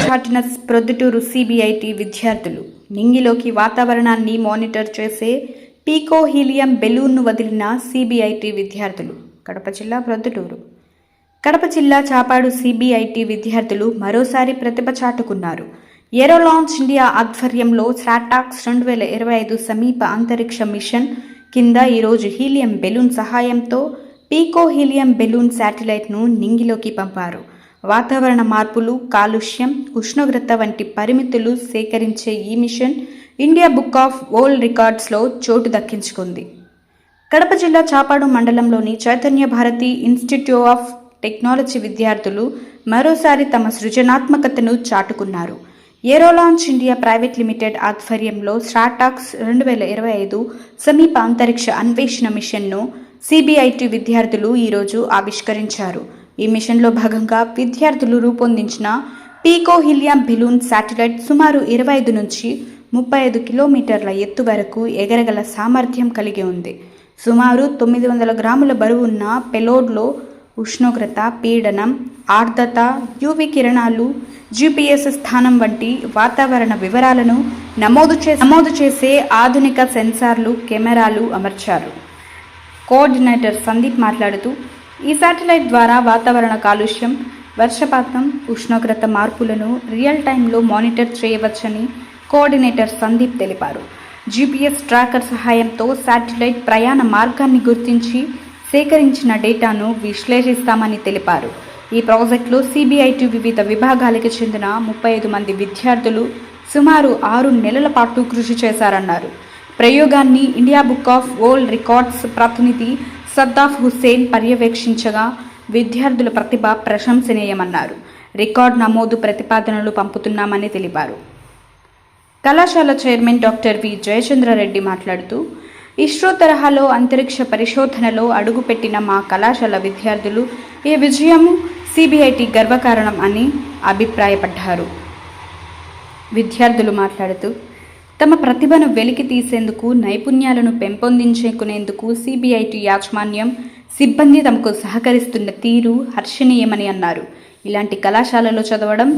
చాటిన ప్రొద్దుటూరు సిబిఐటి విద్యార్థులు. నింగిలోకి వాతావరణాన్ని మానిటర్ చేసే పీకో హీలియం బెలూన్ను వదిలిన సిబిఐటి విద్యార్థులు. కడప జిల్లా ప్రొద్దుటూరు. కడప జిల్లా చాపాడు సిబిఐటి విద్యార్థులు మరోసారి ప్రతిభ చాటుకున్నారు. ఏరో లాంచ్ ఇండియా ఆధ్వర్యంలో స్ట్రాటాక్స్ రెండు వేల ఇరవై ఐదు సమీప అంతరిక్ష మిషన్ కింద ఈరోజు హీలియం బెలూన్ సహాయంతో పీకో హీలియం బెలూన్ శాటిలైట్ను నింగిలోకి పంపారు. వాతావరణ మార్పులు కాలుష్యం ఉష్ణోగ్రత వంటి పరిమితులు సేకరించే ఈ machine India book of world రికార్డ్స్లో చోటు దక్కించుకుంది. కడప జిల్లా చాపాడు మండలంలోని Chaitanya Bharathi institute of technology విద్యార్థులు మరోసారి తమ సృజనాత్మకతను చాటుకున్నారు. ఏరోలాంచ్ ఇండియా ప్రైవేట్ లిమిటెడ్ ఆధ్వర్యంలో స్టార్టాక్స్ రెండు వేల ఇరవై ఐదు సమీప అంతరిక్ష అన్వేషణ మిషన్ను సిబిఐటి విద్యార్థులు ఈరోజు ఆవిష్కరించారు. ఈ మిషన్లో భాగంగా విద్యార్థులు రూపొందించిన పీకో హిలియం బెలూన్ శాటిలైట్ సుమారు ఇరవై ఐదు నుంచి ముప్పై ఐదు కిలోమీటర్ల ఎత్తు వరకు ఎగరగల సామర్థ్యం కలిగి ఉంది. సుమారు తొమ్మిది వందల గ్రాముల బరువు ఉన్న పెలోడ్లో ఉష్ణోగ్రత పీడనం ఆర్ద్రత యూవి కిరణాలు జీపీఎస్ స్థానం వంటి వాతావరణ వివరాలను నమోదు చే నమోదు చేసే ఆధునిక సెన్సార్లు కెమెరాలు అమర్చారు. కోఆర్డినేటర్ సందీప్ మాట్లాడుతూ ఈ శాటిలైట్ ద్వారా వాతావరణ కాలుష్యం వర్షపాతం ఉష్ణోగ్రత మార్పులను రియల్ టైంలో మానిటర్ చేయవచ్చని కోఆర్డినేటర్ సందీప్ తెలిపారు. జీపీఎస్ ట్రాకర్ సహాయంతో శాటిలైట్ ప్రయాణ మార్గాన్ని గుర్తించి సేకరించిన డేటాను విశ్లేషిస్తామని తెలిపారు. ఈ ప్రాజెక్టులో సిబిఐటి వివిధ విభాగాలకు చెందిన ముప్పై ఐదు మంది విద్యార్థులు సుమారు ఆరు నెలల పాటు కృషి చేశారన్నారు. ప్రయోగాన్ని India book of world records ప్రతినిధి సద్దాఫ్ హుస్సేన్ పర్యవేక్షించగా విద్యార్థుల ప్రతిభ ప్రశంసనీయమన్నారు. రికార్డ్ నమోదు ప్రతిపాదనలు పంపుతున్నామని తెలిపారు. కళాశాల చైర్మన్ డాక్టర్ వి. జయచంద్రారెడ్డి మాట్లాడుతూ ఇస్రో తరహాలో అంతరిక్ష పరిశోధనలో అడుగుపెట్టిన మా కళాశాల విద్యార్థులు ఈ విజయం సిబిఐటి గర్వకారణం అని అభిప్రాయపడ్డారు. విద్యార్థులు మాట్లాడుతూ తమ ప్రతిభను వెలికి తీసేందుకు నైపుణ్యాలను పెంపొందించుకునేందుకు సిబిఐటి యాజమాన్యం సిబ్బంది తమకు సహకరిస్తున్న తీరు హర్షణీయమని అన్నారు. ఇలాంటి కళాశాలలో చదవడం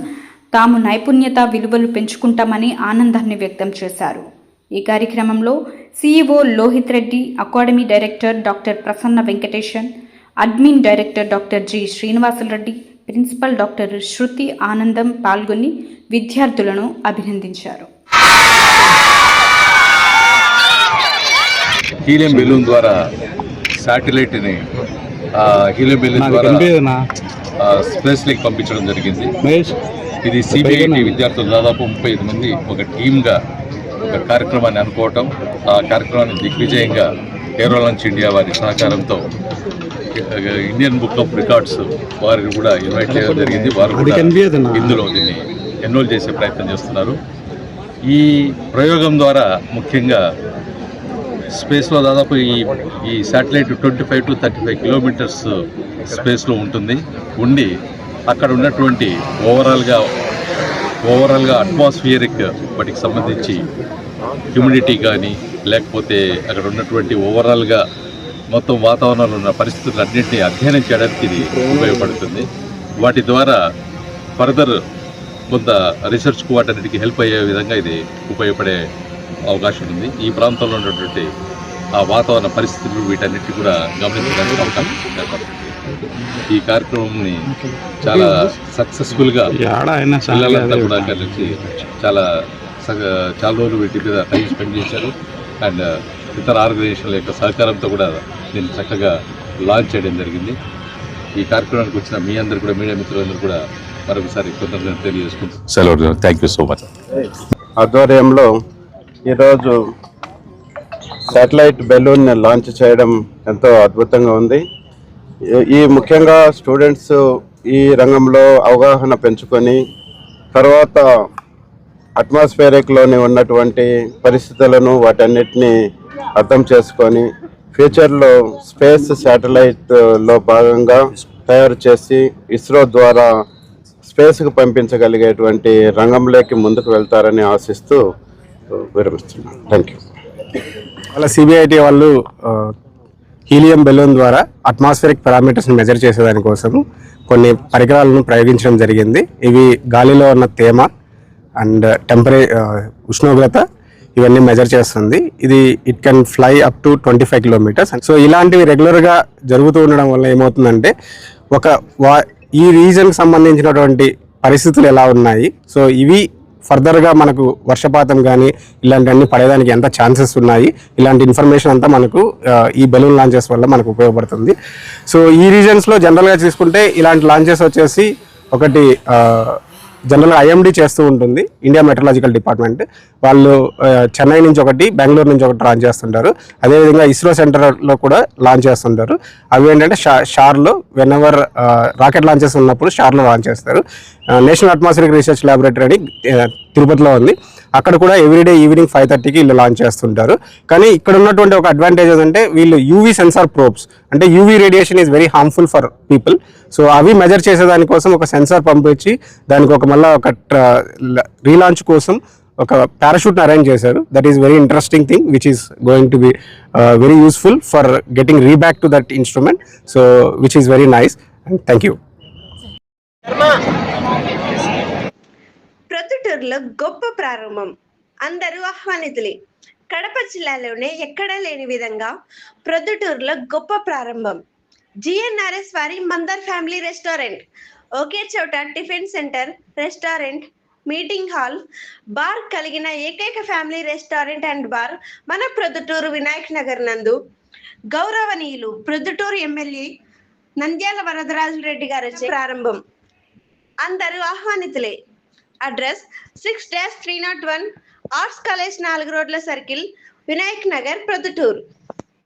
తాము నైపుణ్యత విలువలు పెంచుకుంటామని ఆనందాన్ని వ్యక్తం చేశారు. ఈ కార్యక్రమంలో CEO Lohit Reddy academy director doctor Prasanna Venkatesan admin director doctor G Srinivasareddy principal doctor Shruti Anandam పాల్గొని విద్యార్థులను అభినందించారు. హీలియం బెలూన్ ద్వారా శాటిలైట్ని హీలియం బెలూన్ ద్వారా స్పేస్లోకి పంపించడం జరిగింది. ఇది సిబిఐటి విద్యార్థులు దాదాపు ముప్పై ఐదు మంది ఒక టీమ్గా ఒక కార్యక్రమాన్ని అనుకోవటం ఆ కార్యక్రమాన్ని దిగ్విజయంగా ఏరో లాంచ్ ఇండియా వారి సహకారంతో ఇండియన్ బుక్ ఆఫ్ రికార్డ్స్ వారిని కూడా ఇన్వైట్ చేయడం జరిగింది. వారు కూడా ఇందులో దీన్ని ఎన్రోల్ చేసే ప్రయత్నం చేస్తున్నారు. ఈ ప్రయోగం ద్వారా ముఖ్యంగా స్పేస్లో దాదాపు ఈ ఈ satellite twenty five to thirty five kilometres స్పేస్లో ఉంటుంది. ఉండి అక్కడ ఉన్నటువంటి ఓవరాల్గా ఓవరాల్గా అట్మాస్ఫియరిక్ వాటికి సంబంధించి హ్యూమిడిటీ కానీ లేకపోతే అక్కడ ఉన్నటువంటి ఓవరాల్గా మొత్తం వాతావరణంలో ఉన్న పరిస్థితులన్నింటినీ అధ్యయనం చేయడానికి ఇది ఉపయోగపడుతుంది. వాటి ద్వారా ఫర్దర్ కొంత రీసెర్చ్కు వాటన్నిటికీ హెల్ప్ అయ్యే విధంగా ఇది ఉపయోగపడే అవకాశం ఉంది. ఈ ప్రాంతంలో ఉన్నటువంటి ఆ వాతావరణ పరిస్థితులు వీటన్నిటి కూడా గమనించడానికి అవకాశం ఏర్పడుతుంది ఈ కార్యక్రమంని చాలా సక్సెస్ఫుల్గా పిల్లలంతా కూడా కలిసి చాలా సగ- చాలా రోజులు వీటి మీద టైం స్పెండ్ చేశారు. అండ్ ఇతర ఆర్గనైజేషన్ల యొక్క సహకారంతో కూడా దీన్ని చక్కగా లాంచ్ చేయడం జరిగింది. ఈ కార్యక్రమానికి వచ్చిన మీ అందరు కూడా మీడియా మిత్రులందరూ కూడా మరొకసారి కృతజ్ఞతలు తెలియజేసుకుంటున్నాను. సెలవు. థ్యాంక్ యూ సో మచ్ ఆధ్వర్యంలో ఈరోజు శాటిలైట్ బెలూన్ లాంచ్ చేయడం ఎంతో అద్భుతంగా ఉంది. ఈ- ముఖ్యంగా స్టూడెంట్స్ ఈ రంగంలో అవగాహన పెంచుకొని తర్వాత అట్మాస్ఫియరిక్లోని ఉన్నటువంటి పరిస్థితులను వాటన్నిటిని అర్థం చేసుకొని ఫ్యూచర్లో స్పేస్ శాటిలైట్లో భాగంగా తయారు చేసి ఇస్రో ద్వారా స్పేస్కు పంపించగలిగేటువంటి రంగంలోకి ముందుకు వెళ్తారని ఆశిస్తూ విరమిస్తున్నాను. థ్యాంక్ యూ అలా సిబిఐటి వాళ్ళు హీలియం బెలూన్ ద్వారా అట్మాస్ఫిరిక్ పారామీటర్స్ని మెజర్ చేసేదానికోసం కొన్ని పరికరాలను ప్రయోగించడం జరిగింది. ఇవి గాలిలో ఉన్న తేమ అండ్ టెంపరే ఉష్ణోగ్రత ఇవన్నీ మెజర్ చేస్తుంది. ఇది it can fly up to twenty five kilometres so ఇలాంటివి రెగ్యులర్గా జరుగుతూ ఉండడం వల్ల ఏమవుతుందంటే ఒక వా ఈ రీజన్కి సంబంధించినటువంటి పరిస్థితులు ఎలా ఉన్నాయి? సో ఇవి ఫర్దర్గా మనకు వర్షపాతం కానీ ఇలాంటివన్నీ పడేదానికి ఎంత ఛాన్సెస్ ఉన్నాయి? ఇలాంటి ఇన్ఫర్మేషన్ అంతా మనకు ఈ బెలూన్ లాంచెస్ వల్ల మనకు ఉపయోగపడుతుంది. సో ఈ రీజన్స్లో జనరల్గా చూసుకుంటే ఇలాంటి లాంచెస్ వచ్చేసి ఒకటి జనరల్గా ఐఎండి చేస్తూ ఉంటుంది ఇండియా మెట్రలాజికల్ డిపార్ట్మెంట్. వాళ్ళు చెన్నై నుంచి ఒకటి బెంగళూరు నుంచి ఒకటి లాంచ్ చేస్తుంటారు. అదేవిధంగా ఇస్రో సెంటర్లో కూడా లాంచ్ చేస్తుంటారు. అవి ఏంటంటే షా షార్లో వెన్ ఎవర్ రాకెట్ లాంచెస్ ఉన్నప్పుడు షార్లో లాంచ్ చేస్తారు. నేషనల్ అట్మాస్ఫిరిక్ రీసెర్చ్ ల్యాబొరేటరీ అని తిరుపతిలో ఉంది. అక్కడ కూడా ఎవ్రీడే ఈవినింగ్ ఫైవ్ థర్టీకి వీళ్ళు లాంచ్ చేస్తుంటారు. కానీ ఇక్కడ ఉన్నటువంటి ఒక అడ్వాంటేజ్ ఏంటంటే వీళ్ళు యూవీ సెన్సార్ ప్రోబ్స్ అంటే UV radiation is very harmful for people so అవి మెజర్ చేసేదానికోసం ఒక సెన్సార్ పంపించి దానికి ఒక మళ్ళీ ఒక రీలాంచ్ కోసం ఒక పారాషూట్ని అరేంజ్ చేశారు. That is very interesting thing which is going to be very useful for getting reback to that instrument so which is very nice and thank you ప్రొద్దుటూరులో గొప్ప ప్రారంభం. అందరూ ఆహ్వానితులే. కడప జిల్లాలోనే ఎక్కడా లేని విధంగా ప్రొద్దుటూరులో గొప్ప ప్రారంభం. జిఎన్ఆర్ఎస్ వారి మందర్ ఫ్యామిలీ రెస్టారెంట్. ఒకే చోట tiffin centre restaurant meeting hall bar కలిగిన ఏకైక ఫ్యామిలీ రెస్టారెంట్ అండ్ బార్ మన ప్రొద్దుటూరు వినాయక్ నగర్ నందు. గౌరవనీయులు ప్రొద్దుటూరు ఎమ్మెల్యే నంద్యాల వరదరాజు రెడ్డి గారు ప్రారంభం. అందరూ ఆహ్వానితులే. Address six dash three nought one arts college నాలుగు రోడ్ల సర్కిల్ వినాయక్ నగర్ ప్రొద్దుటూరు.